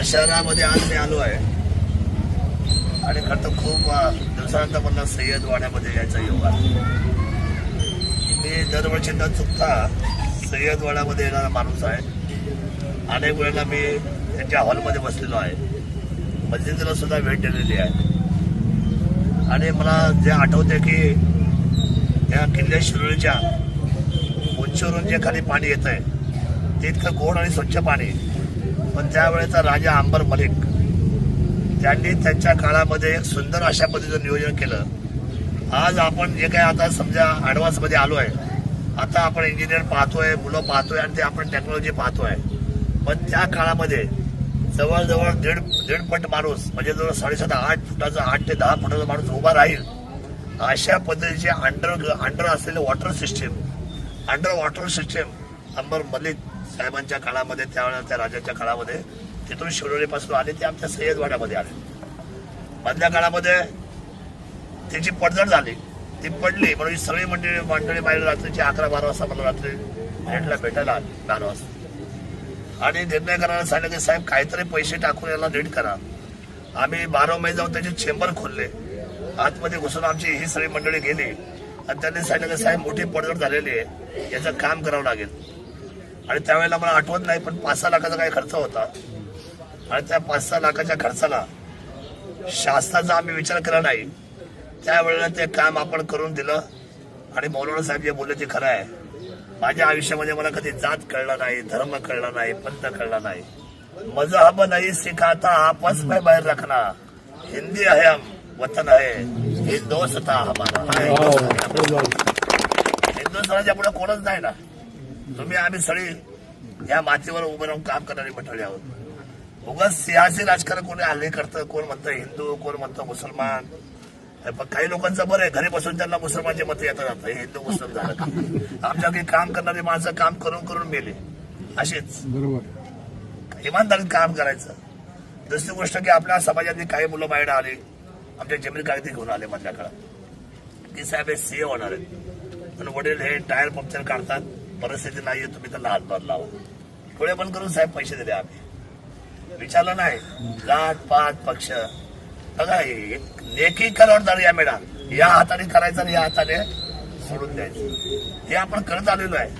संपूर्ण शहरामध्ये आज मी आलो आहे. आणि खरं तर खूप दिवसानंतर मला सय्यद वाड्यामध्ये यायचा योग मी दरवर्षी न चुकता सय्यद वाड्यामध्ये येणारा माणूस आहे. अनेक वेळेला मी त्यांच्या हॉलमध्ये बसलेलो आहे. मस्जिदला सुद्धा भेट दिलेली आहे. आणि मला जे आठवते की या किल्ले शिरोळीच्या उंचीवरून जे खाली पाणी येत आहे ते इतकं गोड आणि स्वच्छ पाणी पण त्यावेळेचा राजा अंबर मलिक त्यांनी त्यांच्या काळामध्ये एक सुंदर अशा पद्धतीचं नियोजन केलं. आज आपण जे काय आता समजा ॲडव्हान्समध्ये आलो आहे आता आपण इंजिनियर पाहतोय मुलं पाहतोय आणि ते आपण टेक्नॉलॉजी पाहतोय. पण त्या काळामध्ये जवळजवळ दीड दीड फट माणूस म्हणजे जवळ साडेसात आठ फुटाचा आठ ते दहा फुटाचा माणूस उभा राहील. अशा पद्धतीचे अंडर अंडर असलेले water system under water system Ambar Malik साहेबांच्या काळामध्ये त्यावेळेला त्या राजाच्या काळामध्ये तिथून शिरोलीपासून आले ते आमच्या सय्यदवाड्यामध्ये आले. मधल्या काळामध्ये त्याची पडझड झाली. ती पडली म्हणून ही सगळी मंडळी मंडळी बाहेर रात्रीची अकरा बारा वाजता मला रात्री भेटला भेटायला आली बारा वाजता. आणि निर्णय करायला सांगितलं की साहेब काहीतरी पैसे टाकून याला नीट करा. आम्ही बारा मे जाऊन त्याचे चेंबर खोलले. आतमध्ये घुसून आमची ही सगळी मंडळी गेली. आणि त्यांनी सांगितलं की साहेब मोठी पडझड झालेली आहे. याचं काम करावं लागेल. आणि त्यावेळेला मला आठवत नाही पण पाच सहा लाखाचा काही खर्च होता. आणि त्या पाच सहा लाखाच्या खर्चाला शासनाचा आम्ही विचार केला नाही. त्यावेळेला ते काम आपण करून दिलं. आणि मौलाना साहेब जे बोलले ते खरं आहे. माझ्या आयुष्यामध्ये मला कधी जात कळला नाही धर्म कळला नाही पंथ कळला नाही. मजहब नाही सिखाता आपस में बैर रखना. हिंदी है हम वतन है हिंदुस्ता हमारा. हिंदुस्थानाच्या पुढे कोणच नाही ना. तुम्ही आम्ही सगळी या मातीवर उभं राहून काम करणारी मंडळी आहोत. उगाच सियासी राजकारण कोणी हल्ले करतं कोण म्हणतं हिंदू कोण म्हणतं मुसलमान. पण काही लोकांचं बरं आहे घरी बसून त्यांना मुसलमानचे मत येतात जातं हे हिंदू मुस्लिम झालं का? आमच्या काही काम करणारी माणसं काम करून करून मेले. असेच. बरोबर. इमानदारीत काम करायचं. दुसरी गोष्ट की आपल्या समाजातली काही मुलं बाहेर आली आमच्या जमीन कागदी घेऊन आले काळात. की साहेब हे सीए होणार आहेत. पण वडील हे टायर पंक्चर काढतात. परिस्थिती नाहीये तुम्ही त्यांना हातभार लावा. पुढे पण करून साहेब पैसे दिले आम्ही. विचारलं नाही. जात पात पक्ष. बघा एक नेकी करवणार या मॅडम. या हाताने करायचं आणि या हाताने सोडून द्यायचं. हे आपण करत आलेलो आहे.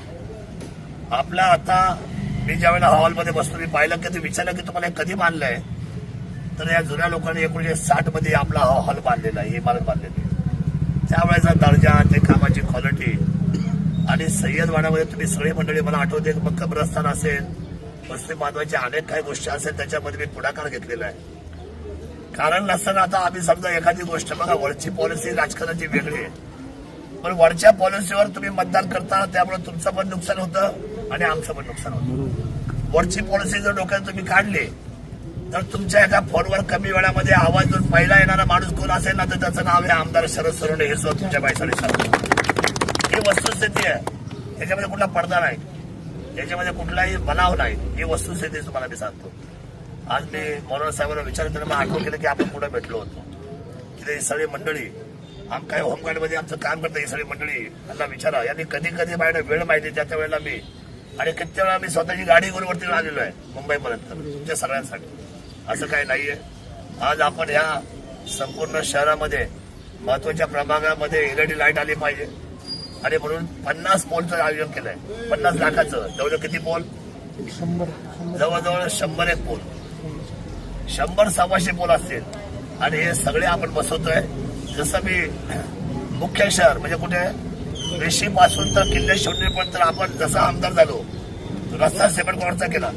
आपला आता मी ज्या वेळेला हॉलमध्ये बसतो मी पाहिलं की ते विचारलं की तुम्हाला हे कधी बांधलंय? तर या जुन्या लोकांनी एकोणीशे साठमध्ये आपला हा हॉल बांधलेला आहे इमारत बांधलेली आहे. त्यावेळेचा दर्जा ते कामाची क्वालिटी आणि सय्यदवाड्यामध्ये तुम्ही सगळी मंडळी मला आठवते की मग कब्रस्तान असेल वस्ती बांधवायच्या अनेक काही गोष्टी असेल त्याच्यामध्ये मी पुढाकार घेतलेला आहे. कारण नसताना आता आम्ही समजा एखादी गोष्ट बघा वरची पॉलिसी राजकारणाची वेगळी आहे. पण वरच्या पॉलिसीवर तुम्ही मतदान करता त्यामुळे तुमचं पण नुकसान होतं आणि आमचं पण नुकसान होतं. वरची पॉलिसी जर डोक्यात तुम्ही काढली तर तुमच्या एका फोनवर कमी वेळामध्ये आवाज देऊन पहिला येणारा माणूस कोण असेल ना तर त्याचं नाव आहे आमदार शरद सोनवणे हे सुद्धा तुमच्या बाईसाठी सांगतो ही वस्तुस्थिती आहे त्याच्यामध्ये कुठला पडदा नाही. त्याच्यामध्ये कुठलाही बनाव नाही. ही वस्तुस्थिती तुम्हाला मी सांगतो. आज मी मनोहर साहेबांना विचारलं तर मग आठवण केलं की आपण कुठे भेटलो होतो. तिथे ही सगळी मंडळी आम काय होमगार्डमध्ये आमचं काम करतं ही सगळी मंडळी त्यांना विचारा. यांनी कधी कधी माझ्या वेळ माहिती त्या त्या वेळेला मी आणि किती वेळा मी स्वतःची गाडी घेऊन वरती आलेलो आहे मुंबईपर्यंत तुमच्या सगळ्यांसाठी. असं काही नाहीये. आज आपण या संपूर्ण शहरामध्ये महत्त्वाच्या प्रभागामध्ये एलईडी लाइट आली पाहिजे. आणि म्हणून पन्नास पोलचं आयोजन केलंय. पन्नास लाखाचं. जवळ किती पोल? शंभर. जवळजवळ शंभर एक पोल. शंभर सव्वाशे पोल असतील. आणि हे सगळे आपण बसवतोय. जसं मी मुख्य शहर म्हणजे कुठे? वेशी पासून तर किल्ले पर्यंत आपण जसा आमदार झालो रस्ता सिमेंट कॉर्डचा केला?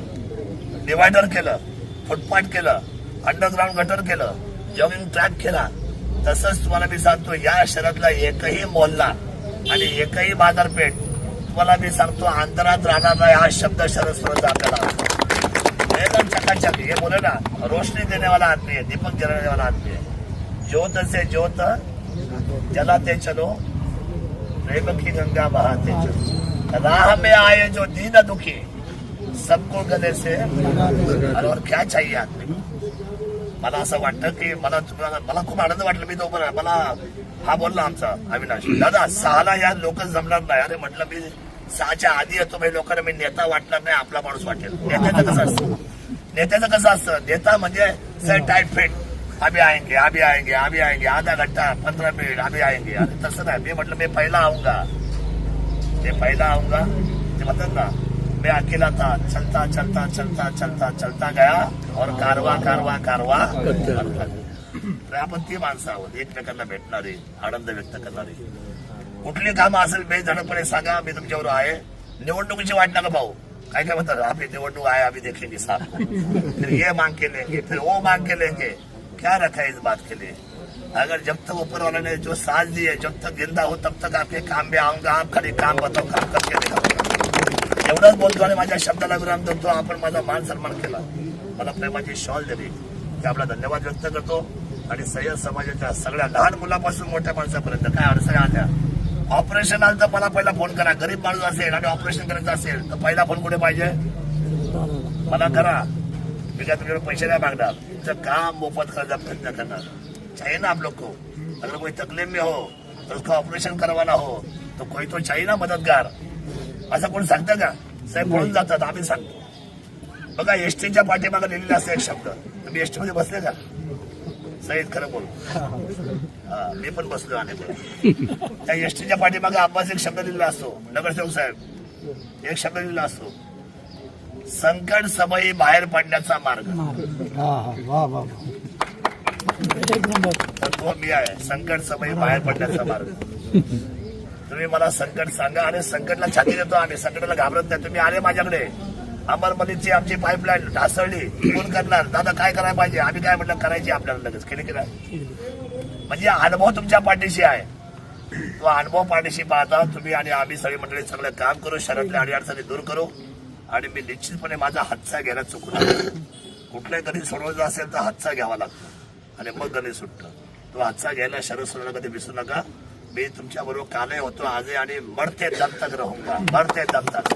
डिवायडर केलं फुटपाथ केलं अंडरग्राऊंड गटर केलं जॉगिंग ट्रॅक केला. तसंच तुम्हाला मी सांगतो या शहरातला एकही मोहल्ला आणि एकही बाजारपेठ तुम्हाला मी सांगतो अंतरात राहणार नाही हा शब्द शरद सोडत आपल्याला एकदम चकाचक हे बोले ना रोशनी देने वाला आदमी है दीपक जलाने वाला आदमी है ज्योत से ज्योत जलाते चलो प्रेम की गंगा बहाते चलो. राह में आए जो दीन दुखी सबको गले से और क्या चाहिए आदमी मला असं वाटतं की मला मला खूप आनंद वाटला. मी तो मला हा बोलला आमचा अविनाश. दादा सहाला या लोक जमणार नाही. अरे म्हटलं मी सहाच्या आधी येतो मी लोकांना मी नेता वाटणार नाही आपला माणूस वाटेल. नेत्याचं कसं असतं? नेत्याचं कसं असतं? नेता म्हणजे सर टाईट फिट आम्ही आएंगे आम्ही आएंगे आम्ही आएंगे. आधा घंटा पंधरा मिनिट आम्ही आएंगे. आणि तसं नाही. मी म्हटलं मी पहिला आऊंगा. ते पहिला आऊंगा. ते म्हणतात ना मैं अकेला था। चलता चलता चलता चलता चलता गया और कारवा कारवा कारवा करता आपण ती माणसं आहोत एकमेकांना भेटणारी आनंद व्यक्त करणारी। कुठली काम असेल बेझडपणे सांगा मी तुमच्यावर आहे. निवडणुकीची वाट नका भाऊ काय काय म्हणतात आपली निवडणूक आहे आम्ही देखेंगे साथ फिर ये मांग के लेंगे फिर वो मांग के लेंगे क्या रखा है इस बात के लिए? अगर जब तक ऊपर वाले ने जो साथ दी है जब तक जिंदा हो तब तक आपके काम में आऊंगा आप खाली काम बताओ काम करके दिखाऊंगा एवढंच बोलतो आणि माझ्या शब्दाला विराम देतो. आपण माझा मान सन्मान केला. मला प्रेमाची शॉल दिली. ते आपला धन्यवाद व्यक्त करतो. आणि सय्यद समाजाच्या सगळ्या लहान मुलापासून मोठ्या माणसापर्यंत काय अडचणी आल्या? ऑपरेशन आलं तर मला पहिला फोन करा. गरीब माणूस असेल आणि ऑपरेशन करायचं असेल तर पहिला फोन कुठे पाहिजे? मला करा. मी काय तुमच्याकडे पैसे नाही मागणार. तुमचं काम मोफत करायचा प्रयत्न करणार. चाहिए ना आप लोग को अगर कोई तकलीफ में हो तो उसका ऑपरेशन करवाना हो तो कोई तो चाहिए ना मदतगार. असं कोण सांगतं का? साहेब पळून जातात आम्ही सांगतो. बघा एसटीच्या पाठीमागे लिहिलेला असतो एक शब्द. तुम्ही एसटी मध्ये बसले का? सईद खरं बोल. मी पण बसलो अनेक. त्या एसटीच्या पाठीमागे आब्बास एक शब्द लिहिलेला असतो. नगरसेवक साहेब एक शब्द लिहिलेला असतो. संकट समयी बाहेर पडण्याचा मार्ग. तो मी आहे. संकट समयी बाहेर पडण्याचा मार्ग. तुम्ही मला संकट सांगा आणि संकटला छाती देतो आम्ही संकटाला घाबरत नाही. तुम्ही आले माझ्याकडे. अमरमलीची आमची पाईपलाईन ढासळली. कोण करणार? दादा काय करायला पाहिजे? आम्ही काय म्हटलं करायची आपल्याला लगेच. केले की नाही? म्हणजे अनुभव तुमच्या पाठीशी आहे. तो अनुभव पाठीशी पाहता तुम्ही आणि आम्ही सगळी मंडळी सगळं काम करू शहरातल्या अडीअडचणी दूर करू आणि मी निश्चितपणे माझा हातचा घ्यायला चुकणार कुठल्याही गणित सोडवायचा असेल तर हातचा घ्यावा लागतो. आणि मग गणित सुटतं. तो हातचा घ्यायला शरद सोडायला कधी विसरू नका. मी तुमच्या बरोबर कालही होतो आजही आणि मरते दम तक रहूंगा मरते दम तक